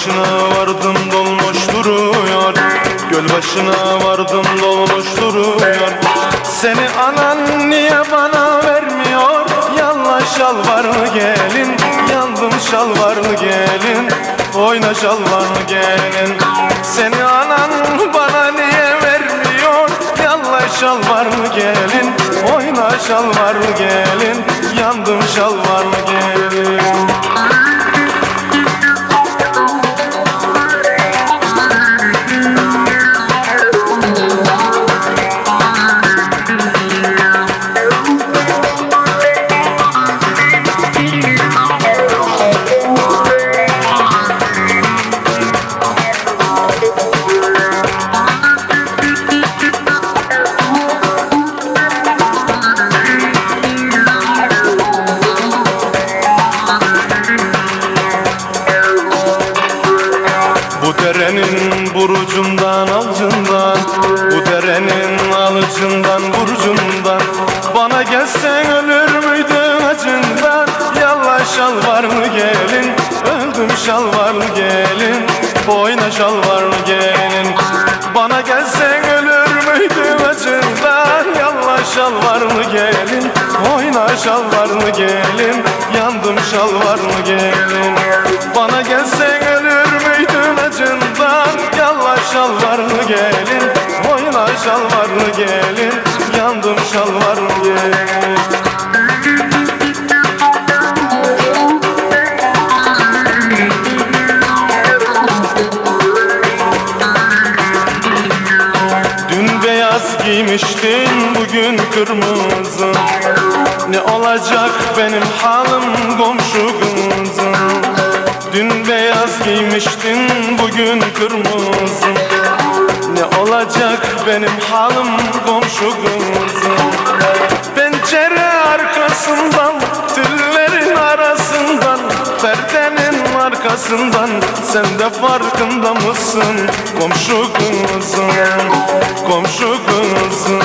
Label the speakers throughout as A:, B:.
A: başına vardım dolmuş duruyor. Göl başına vardım dolmuş duruyor. Seni anan niye bana vermiyor? Yalla şalvarlı gelin Yandım şalvarlı gelin. Oyna şalvarlı gelin. Seni anan bana niye vermiyor? Yalla şalvarlı gelin Oyna şalvarlı gelin. Yandım şalvarlı derenin burucundan alcından Bu derenin alıcından burcundan. Bana gelsen ölür müydün acından? Yalla şalvarlı gelin? Öldüm şalvarlı gelin? Boyna şalvarlı gelin? Bana gelsen ölür müydün acından? Yalla şalvarlı gelin? Oyna şalvarlı gelin? Yandım şalvarlı gelin şalvarlı gelin? Oyna şalvarlı gelin? Yandım şalvarlı gelin? Dün beyaz giymiştin bugün kırmızı. Ne olacak benim halim komşu kızım? Dün beyaz giymiştin bugün kırmızı olacak benim halim komşu kızım Pencere arkasından tüllerin arasından Perdenin arkasından sen de farkında mısın komşu kızım komşu kızım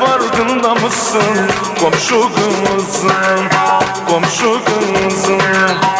A: farkında mısın? Komşu kızım komşu kızım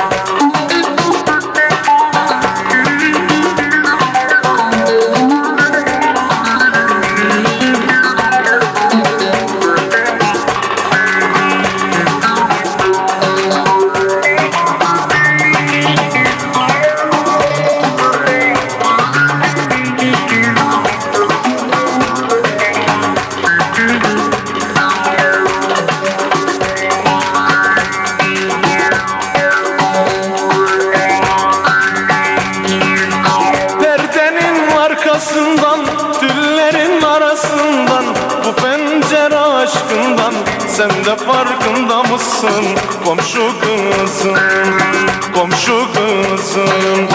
A: arkasından Tüllerin arasından Bu pencere aşkından Sen de farkında mısın? Komşu kızım Komşu kızım.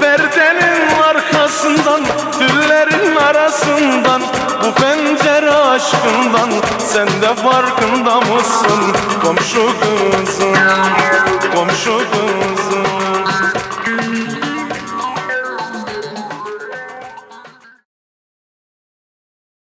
A: Perdenin arkasından Tüllerin arasından Bu pencere aşkından Sen de farkında mısın? Komşu kızım Komşu kızım